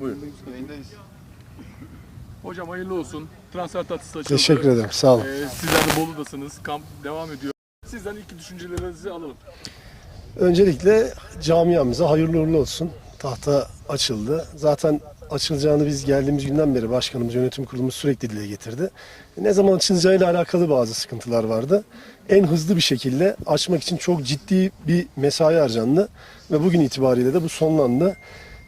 Buyurun. Yayındayız. Hocam hayırlı olsun. Transfer tatlısı açıldı. Teşekkür ederim. Sağ olun. Ee, sizler de Bolu'dasınız. Kamp devam ediyor. Sizden ilk düşüncelerinizi alalım. Öncelikle camiamıza hayırlı uğurlu olsun. Tahta açıldı. Zaten açılacağını biz geldiğimiz günden beri başkanımız, yönetim kurulumuz sürekli dile getirdi. Ne zaman açılacağıyla alakalı bazı sıkıntılar vardı. En hızlı bir şekilde açmak için çok ciddi bir mesai harcandı. Ve bugün itibariyle de bu sonlandı.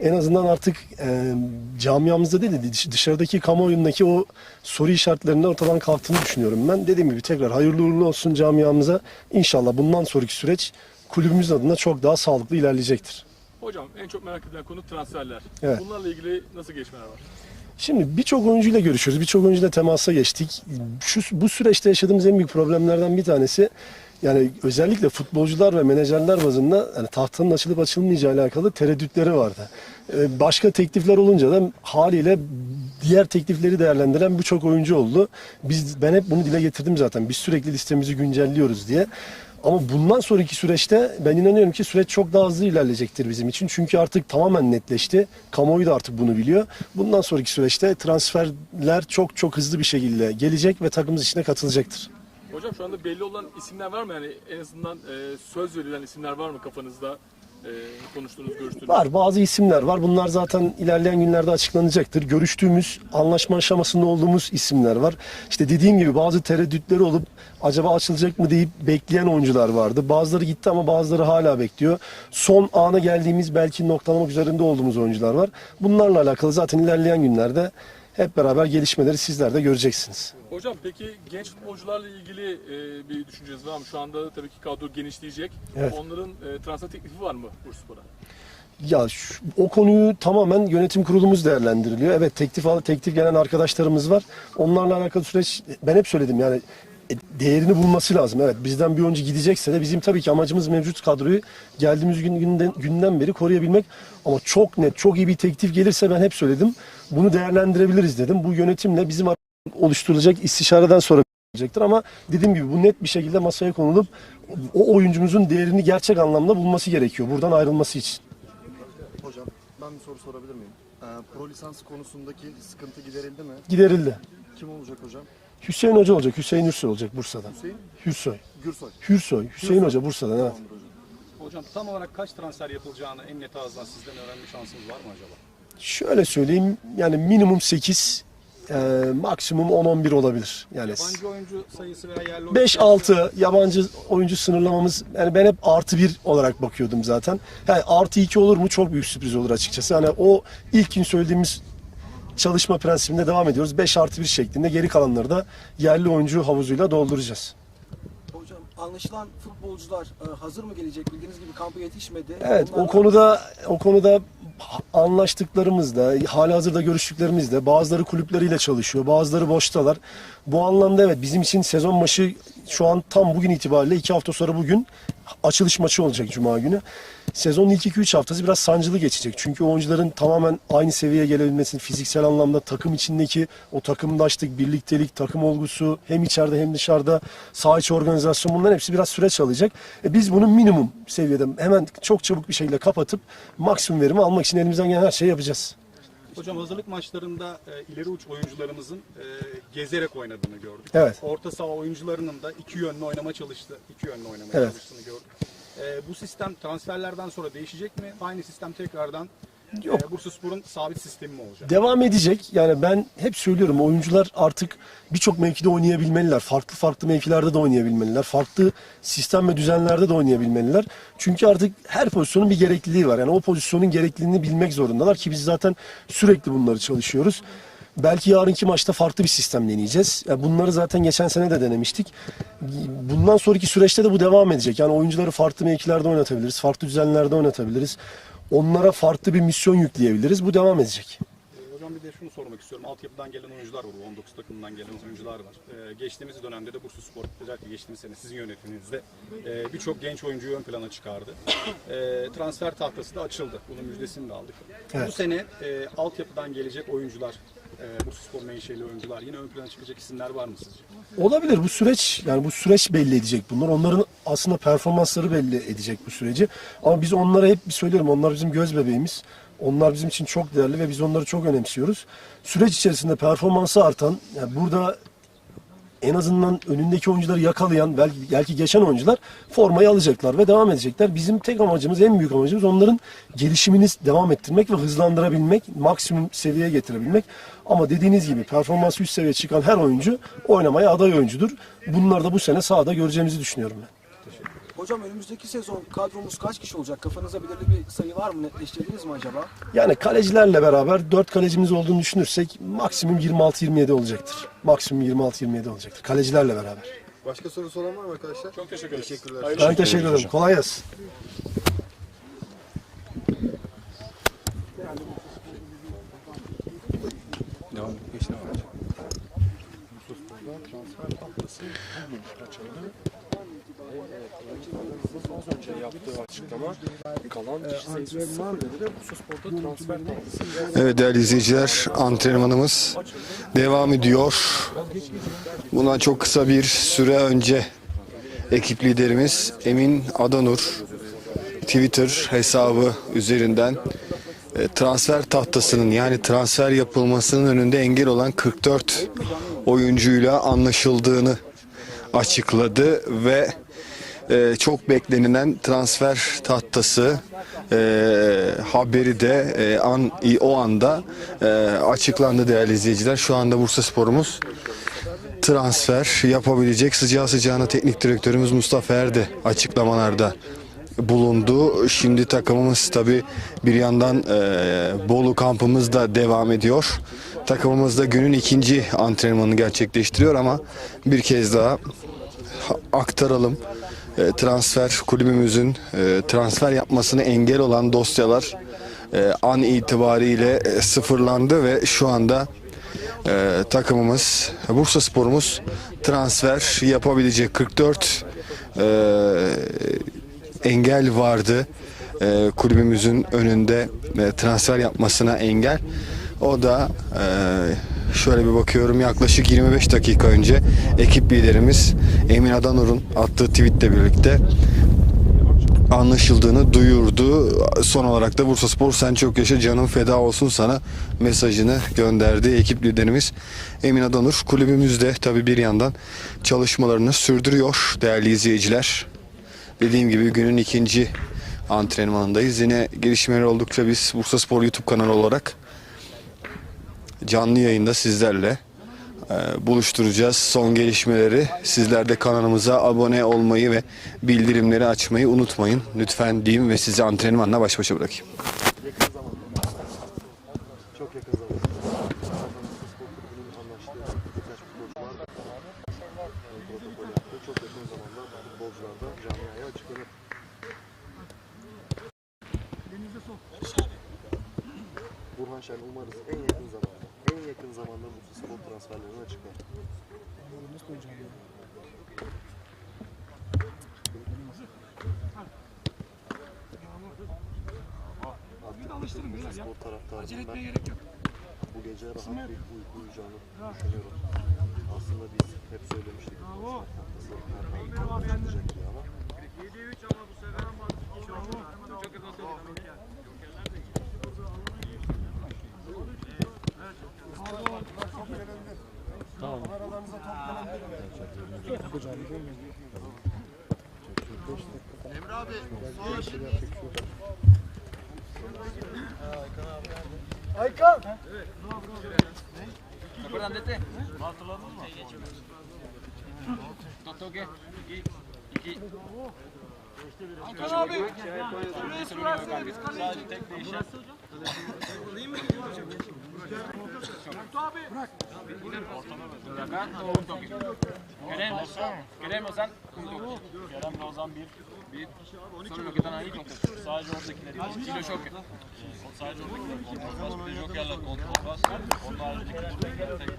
En azından artık e, camiamızda değil de dış- dışarıdaki kamuoyundaki o soru işaretlerinin ortadan kalktığını düşünüyorum ben. Dediğim gibi tekrar hayırlı uğurlu olsun camiamıza. İnşallah bundan sonraki süreç kulübümüz adına çok daha sağlıklı ilerleyecektir. Hocam en çok merak edilen konu transferler. Evet. Bunlarla ilgili nasıl gelişmeler var? Şimdi birçok oyuncuyla görüşüyoruz. Birçok oyuncuyla temasa geçtik. Şu, bu süreçte yaşadığımız en büyük problemlerden bir tanesi yani özellikle futbolcular ve menajerler bazında yani tahtanın açılıp açılmayacağı alakalı tereddütleri vardı. Ee, Başka teklifler olunca da haliyle diğer teklifleri değerlendiren birçok oyuncu oldu. Biz ben hep bunu dile getirdim zaten. Biz sürekli listemizi güncelliyoruz diye. Ama bundan sonraki süreçte ben inanıyorum ki süreç çok daha hızlı ilerleyecektir bizim için. Çünkü artık tamamen netleşti. Kamuoyu da artık bunu biliyor. Bundan sonraki süreçte transferler çok çok hızlı bir şekilde gelecek ve takımımız içine katılacaktır. Hocam şu anda belli olan isimler var mı? Yani en azından e, söz verilen isimler var mı kafanızda? E, konuştuğunuz, görüştüğünüz? Var bazı isimler var. Bunlar zaten ilerleyen günlerde açıklanacaktır. Görüştüğümüz, anlaşma aşamasında olduğumuz isimler var. İşte dediğim gibi bazı tereddütleri olup acaba açılacak mı deyip bekleyen oyuncular vardı. Bazıları gitti ama bazıları hala bekliyor. Son ana geldiğimiz belki noktalamak üzerinde olduğumuz oyuncular var. Bunlarla alakalı zaten ilerleyen günlerde hep beraber gelişmeleri sizler de göreceksiniz. Hocam peki genç futbolcularla ilgili e, bir düşünceniz var mı? Şu anda tabii ki kadro genişleyecek. Evet. Onların e, transfer teklifi var mı Bursaspor'a? Ya şu- o konuyu tamamen yönetim kurulumuz değerlendiriliyor. Evet teklif al teklif gelen arkadaşlarımız var. Onlarla alakalı süreç ben hep söyledim yani değerini bulması lazım. Evet bizden bir oyuncu gidecekse de bizim tabii ki amacımız mevcut kadroyu geldiğimiz gün, günden, günden beri koruyabilmek. Ama çok net, çok iyi bir teklif gelirse ben hep söyledim. Bunu değerlendirebiliriz dedim. Bu yönetimle bizim oluşturulacak istişareden sonra olacaktır ama dediğim gibi bu net bir şekilde masaya konulup o oyuncumuzun değerini gerçek anlamda bulması gerekiyor buradan ayrılması için. Hocam ben bir soru sorabilir miyim? Ee, pro lisans konusundaki sıkıntı giderildi mi? Giderildi. Kim olacak hocam? Hüseyin Hoca olacak. Hüseyin Hürsoy olacak Bursa'dan. Hüseyin Hürsoy. Gürsoy. Hürsoy. Hüseyin Hoca Bursa'dan evet. Tamamdır hocam. Hocam tam olarak kaç transfer yapılacağını en net ağızdan sizden öğrenme şansımız var mı acaba? Şöyle söyleyeyim yani minimum 8 e, maksimum 10-11 olabilir. Yani Yabancı oyuncu sayısı veya yerli oyuncu 5-6 yabancı oyuncu sınırlamamız yani ben hep artı 1 olarak bakıyordum zaten. Yani artı 2 olur mu çok büyük sürpriz olur açıkçası. Hani o ilk gün söylediğimiz çalışma prensibinde devam ediyoruz. 5 artı 1 şeklinde geri kalanları da yerli oyuncu havuzuyla dolduracağız. Hocam anlaşılan futbolcular e, hazır mı gelecek? Bildiğiniz gibi kampa yetişmedi. Evet Onlar o konuda o konuda anlaştıklarımızda, hala hazırda görüştüklerimizde bazıları kulüpleriyle çalışıyor, bazıları boştalar. Bu anlamda evet bizim için sezon başı şu an tam bugün itibariyle iki hafta sonra bugün açılış maçı olacak Cuma günü. Sezonun ilk 2-3 haftası biraz sancılı geçecek. Çünkü oyuncuların tamamen aynı seviyeye gelebilmesini, fiziksel anlamda takım içindeki o takımdaşlık, birliktelik, takım olgusu hem içeride hem dışarıda saha içi organizasyon bunların hepsi biraz süreç alacak. E biz bunu minimum seviyede hemen çok çabuk bir şekilde kapatıp maksimum verimi almak için elimizden gelen her şeyi yapacağız. Hocam hazırlık maçlarında e, ileri uç oyuncularımızın e, gezerek oynadığını gördük. Evet. Orta saha oyuncularının da iki yönlü oynama çalıştı, iki yönlü oynamaya Evet. çalıştığını gördük. E, bu sistem transferlerden sonra değişecek mi? Aynı sistem tekrardan Yok. e, Bursaspor'un sabit sistemi mi olacak? Devam edecek. Yani ben hep söylüyorum oyuncular artık birçok mevkide oynayabilmeliler. Farklı farklı mevkilerde de oynayabilmeliler. Farklı sistem ve düzenlerde de oynayabilmeliler. Çünkü artık her pozisyonun bir gerekliliği var. Yani o pozisyonun gerekliliğini bilmek zorundalar ki biz zaten sürekli bunları çalışıyoruz. Belki yarınki maçta farklı bir sistem deneyeceğiz. Bunları zaten geçen sene de denemiştik. Bundan sonraki süreçte de bu devam edecek. Yani oyuncuları farklı mevkilerde oynatabiliriz, farklı düzenlerde oynatabiliriz. Onlara farklı bir misyon yükleyebiliriz. Bu devam edecek. E, Hocam bir de şunu sormak istiyorum. Altyapıdan gelen oyuncular var. bu 19 takımdan gelen oyuncular var. Ee, geçtiğimiz dönemde de Bursaspor özellikle geçtiğimiz sene sizin yönetiminizde e, birçok genç oyuncuyu ön plana çıkardı. E, transfer tahtası da açıldı. Bunun müjdesini de aldık. Evet. Bu sene e, altyapıdan gelecek oyuncular, e, Bursaspor menşeli oyuncular yine ön plana çıkacak isimler var mı sizce? Olabilir bu süreç yani bu süreç belli edecek bunlar. Onların aslında performansları belli edecek bu süreci. Ama biz onlara hep bir söylüyorum onlar bizim göz bebeğimiz. Onlar bizim için çok değerli ve biz onları çok önemsiyoruz. Süreç içerisinde performansı artan, yani burada en azından önündeki oyuncuları yakalayan, belki, belki geçen oyuncular formayı alacaklar ve devam edecekler. Bizim tek amacımız, en büyük amacımız onların gelişimini devam ettirmek ve hızlandırabilmek, maksimum seviyeye getirebilmek. Ama dediğiniz gibi performansı üst seviyeye çıkan her oyuncu oynamaya aday oyuncudur. Bunları da bu sene sahada göreceğimizi düşünüyorum ben. Hocam önümüzdeki sezon kadromuz kaç kişi olacak? Kafanızda belirli bir sayı var mı? Netleştirdiniz mi acaba? Yani kalecilerle beraber 4 kalecimiz olduğunu düşünürsek maksimum 26-27 olacaktır. Maksimum 26-27 olacaktır. Kalecilerle beraber. Başka soru soran var mı arkadaşlar? Çok teşekkür ederiz. Teşekkürler. Hayırlı Ben teşekkür ederim. Kolay gelsin. Az Evet değerli izleyiciler antrenmanımız devam ediyor. Bundan çok kısa bir süre önce ekip liderimiz Emin Adanur Twitter hesabı üzerinden e, transfer tahtasının yani transfer yapılmasının önünde engel olan 44 oyuncuyla anlaşıldığını açıkladı ve e, çok beklenilen transfer tahtası e, haberi de e, an o anda e, açıklandı değerli izleyiciler. Şu anda Bursa Spor'umuz transfer yapabilecek sıcağı sıcağına teknik direktörümüz Mustafa Erde açıklamalarda bulundu. Şimdi takımımız tabi bir yandan e, Bolu kampımız da devam ediyor. Takımımız da günün ikinci antrenmanını gerçekleştiriyor ama bir kez daha ha- aktaralım. E, transfer kulübümüzün e, transfer yapmasını engel olan dosyalar e, an itibariyle e, sıfırlandı ve şu anda e, takımımız Bursa Spor'umuz transfer yapabilecek 44 e, engel vardı e, kulübümüzün önünde e, transfer yapmasına engel. O da e, şöyle bir bakıyorum yaklaşık 25 dakika önce ekip liderimiz Emin Adanur'un attığı tweetle birlikte anlaşıldığını duyurdu. Son olarak da Bursa Spor sen çok yaşa canım feda olsun sana mesajını gönderdi ekip liderimiz Emin Adanur. Kulübümüzde tabi bir yandan çalışmalarını sürdürüyor değerli izleyiciler. Dediğim gibi günün ikinci antrenmanındayız. Yine gelişmeler oldukça biz Bursa Spor YouTube kanalı olarak canlı yayında sizlerle e, buluşturacağız son gelişmeleri. Sizler de kanalımıza abone olmayı ve bildirimleri açmayı unutmayın. Lütfen diyeyim ve sizi antrenmanla baş başa bırakayım. Burhan Şen umarız en yakın zamanda, yakın zamanda Bursa Spor transferlerini açıklar. Bursa Spor taraftarıyım ben. Bu gece rahat bir uyku uyuyacağını düşünüyorum. Aslında biz hep söylemiştik. Transfer tahtası her hafta çalışacak diye ama Kerem, Kerem Ozan, Kerem Ozan bir, bir. Sonra Ali çok kötü. Sadece oradakileri. Çok kötü. Sadece oradakileri. Kontrol bas, bir jokerler kontrol bas. Onun haricindeki buradakileri tek.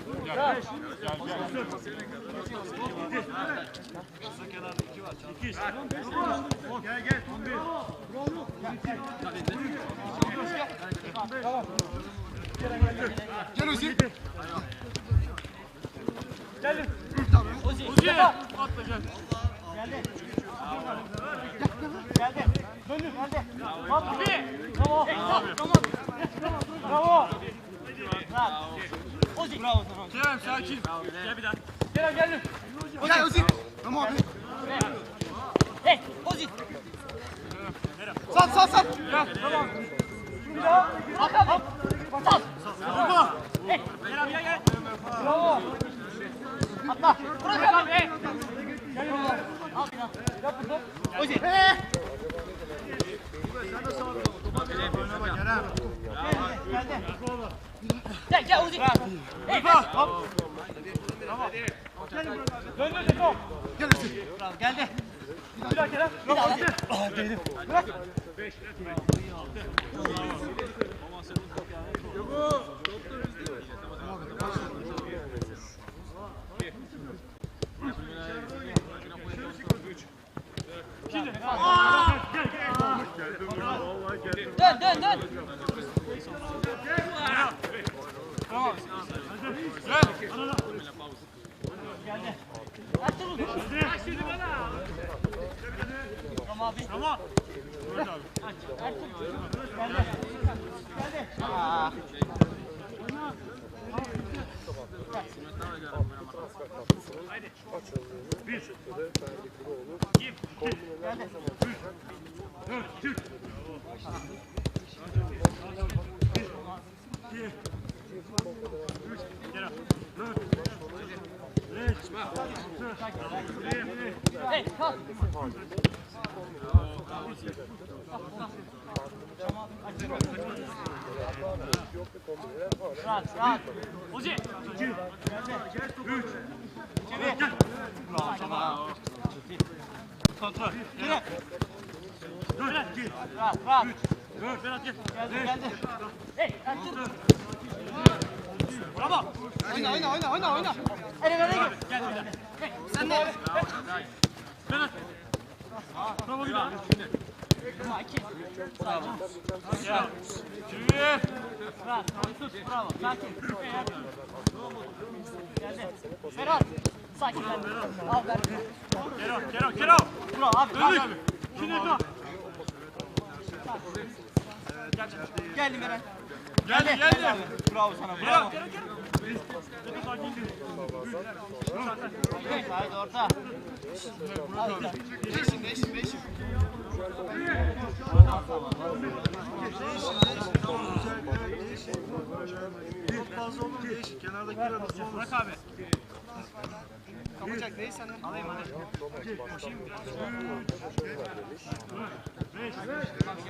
Ozi. Ozi. Atla gel. Geldi. Geldi. Döndü. Geldi. Bak bir. Bravo. Bravo. Bravo. Bravo. Bravo. Kerem sakin. Gel bir daha. Gel geldim. Gel Ozi. Tamam abi. Hey. Ozi. Sat sat sat. Gel. Tamam. Bir daha. At at. At. Vurma. Hey. Gel abi gel gel. Bravo. Atla. Bırak abi. Hey. Gel buraya. Al bir daha. Yap burada. Ozi. Hey. Geldi. Gel gel Ozi. Hey. Hop. Tamam. Dön dön dön. Gel. Bravo geldi. Bir daha Kerem. Bir daha Ozi. Geldi. Bırak. Dön dön dön. Tamam. Geldi. Ertuğrul. Tamam abi. Tamam. Aç. Ertuğrul. Geldi. Geldi. Aa. Geldi. Hey, kalk. Rahat, rahat. Ozi. Çevir. Bravo, tamam. Kontrol. Yürü. Rahat, rahat. Geldi, geldi. Hey, Ertuğrul. Bravo. Oyna oyna oyna oyna oyna. El ele gel. Gel sen de. Bir daha. Bravo, iki. Bravo. Ya. Çevir. Bravo. Bravo. Sakin. Geldi. Berat. Sakin ben. Al ver. Kerem Kerem Kerem. Bravo abi. Döndük. Şimdi dur. Geldi Meral. Geldi geldi. Bravo sana. Bravo. Kerem Kerem. Hey, haydi orta. Haydi. Beşim beşim beşim. Çok fazla olur değişik. Kenardakiler arası olur. Bırak abi. Kapacak değil sana. Alayım hadi.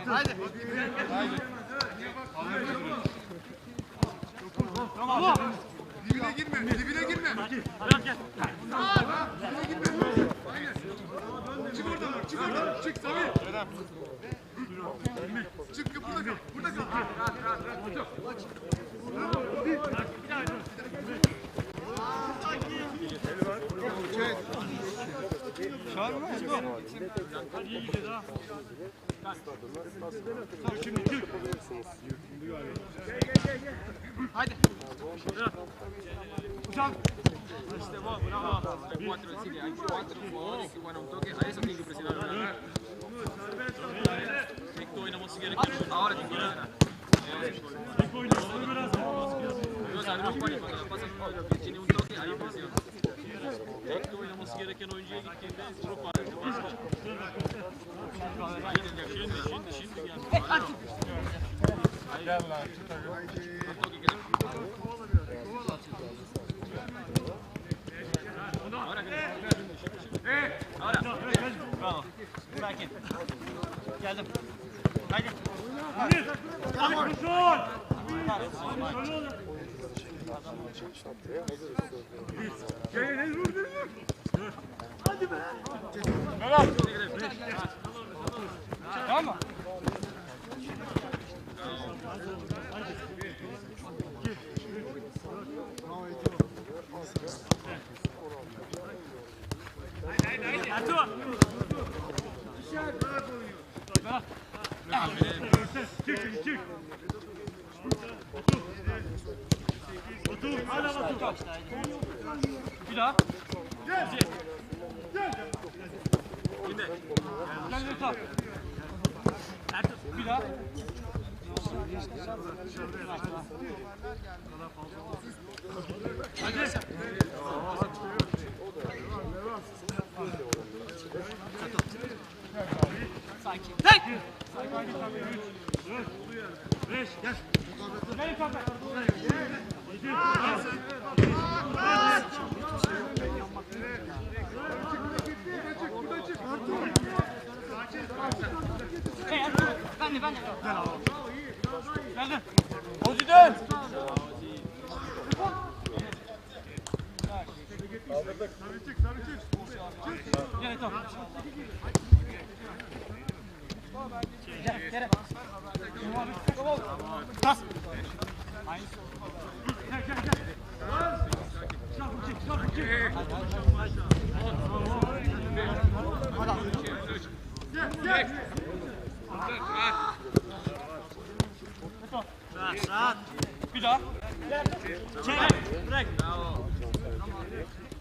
Haydi. Dibine girme, dibine girme. Bırak gel. Çık oradan, çık oradan, çık Sami. Çık, burada kal, burada kal. Haydi. Uçan. İşte bu, bravo. Tekte oynaması gerekiyor. Ahora te quiero. Biraz. Biraz. Biraz. Biraz. Biraz. Tek de oynaması gereken oyuncuya gittiğinde çok var. Şimdi, şimdi, şimdi geldi. Bravo. Sakin. Geldim. Haydi. Tamam mı? Ertuğrul. Bir daha. Gel. Yine. Gel bir top. Ertuğrul bir daha. Hadi. Sakin. Tek. Beş, gel. Gel yukarıda. Hey, Ertuğrul, Ben de ben de. Gel abi. Geldin. Hadi dön. Gel tamam. Gel, gel. Pas. Aynı. Gel, gel, Bir daha. Çek, bırak. Bak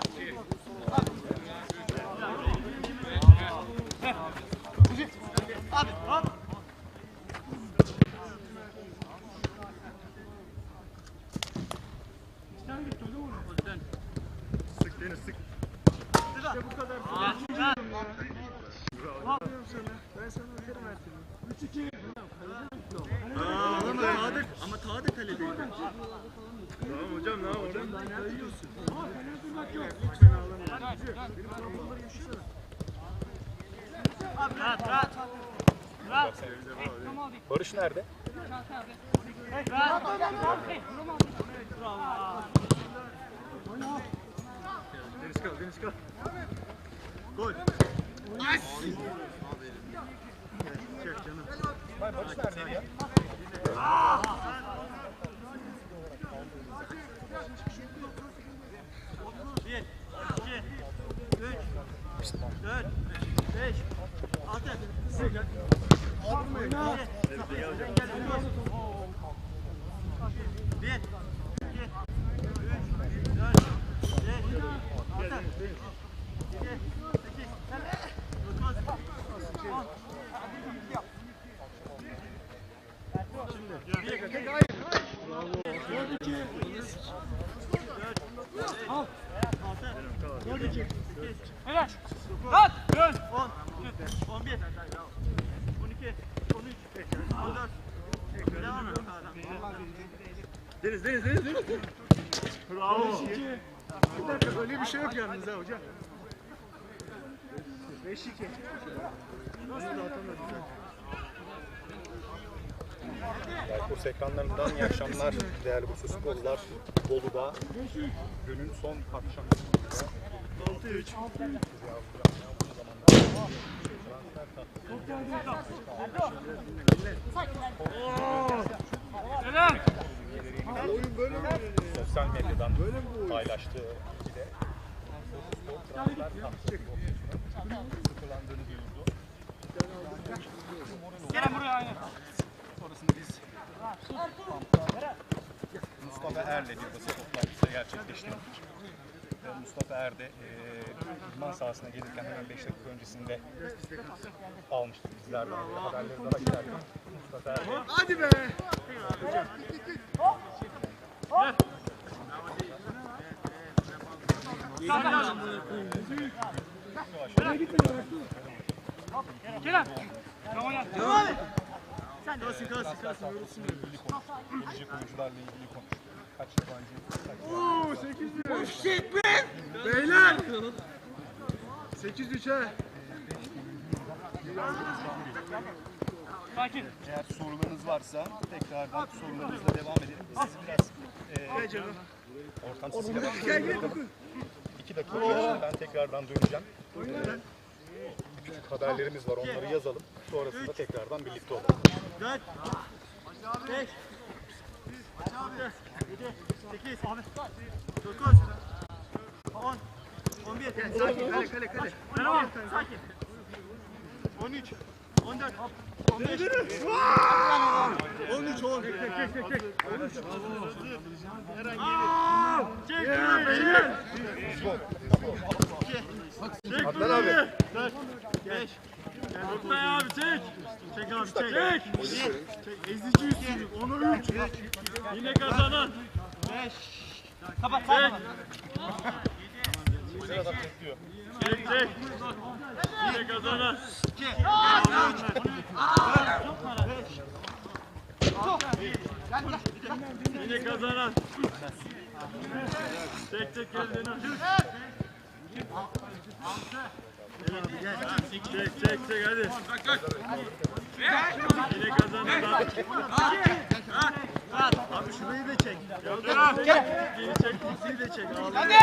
beni sık. İşte bu kadar. Ben sana atarım her türlü. 3-2. Ama Tarık, ama Tarık kale değil. Tamam hocam ne yapalım? Ama kaleye durmak yok. Lütfen ağlama. Benim programları yaşasana. Abi rahat rahat. Rahat. Barış nerede? Rahat. Bravo. 对 Bravo. Bir dakika öyle bir şey yok yalnız ha hocam. 5-2. Nasıl da atamadı. Kurs ekranlarından iyi akşamlar değerli Bursa Sporlular. Bolu'da günün son akşam. 6-3. Helal. Oyun böyle mi sosyal medyadan paylaştığı bilgide transfer tahtası sıfırlandığını duyurdu. Gelin buraya aynen. Sonrasında biz Mustafa Er'le bir basın toplantısı gerçekleştirdik. Mustafa Er de e, idman sahasına gelirken hemen 5 dakika öncesinde almıştık bizler de. Haberleri daha giderken Mustafa Er de Hadi be. Kerem. Devam et. Kalsın kalsın kalsın. Yorulsun. gelecek oyuncularla ilgili konuştuk. Kaç yabancı, Oo 8 Beyler. 8 3'e. Sakin. Eğer sorularınız varsa tekrardan sorularınızla devam edelim. Biz sizi biraz e, ortam sesiyle başlayalım. İki dakika içerisinde ben tekrardan döneceğim. E, küçük haberlerimiz var onları yazalım. Sonrasında tekrardan birlikte olalım. 4 5 8 9 10 11 Sakin kale kale kale. Merhaba. Sakin. 13 14 15 13 10 Tek tek tek tek 13 Çek ya beyler. Çek Adnan abi. 4 5 Oktay abi çek. Çek abi çek. Çek. Çek. Ezici üstünlük. Onu 3. Yine kazanan. 5 Kapat. Çek. Sırada bekliyor. Çek çek. Yine kazanan. Yine kazanan. Çek çek kendini. Çek çek çek hadi. Yine kazanan. Abi şurayı da çek. Yaldır. Geri çek, ikiyi de çek. Hadi.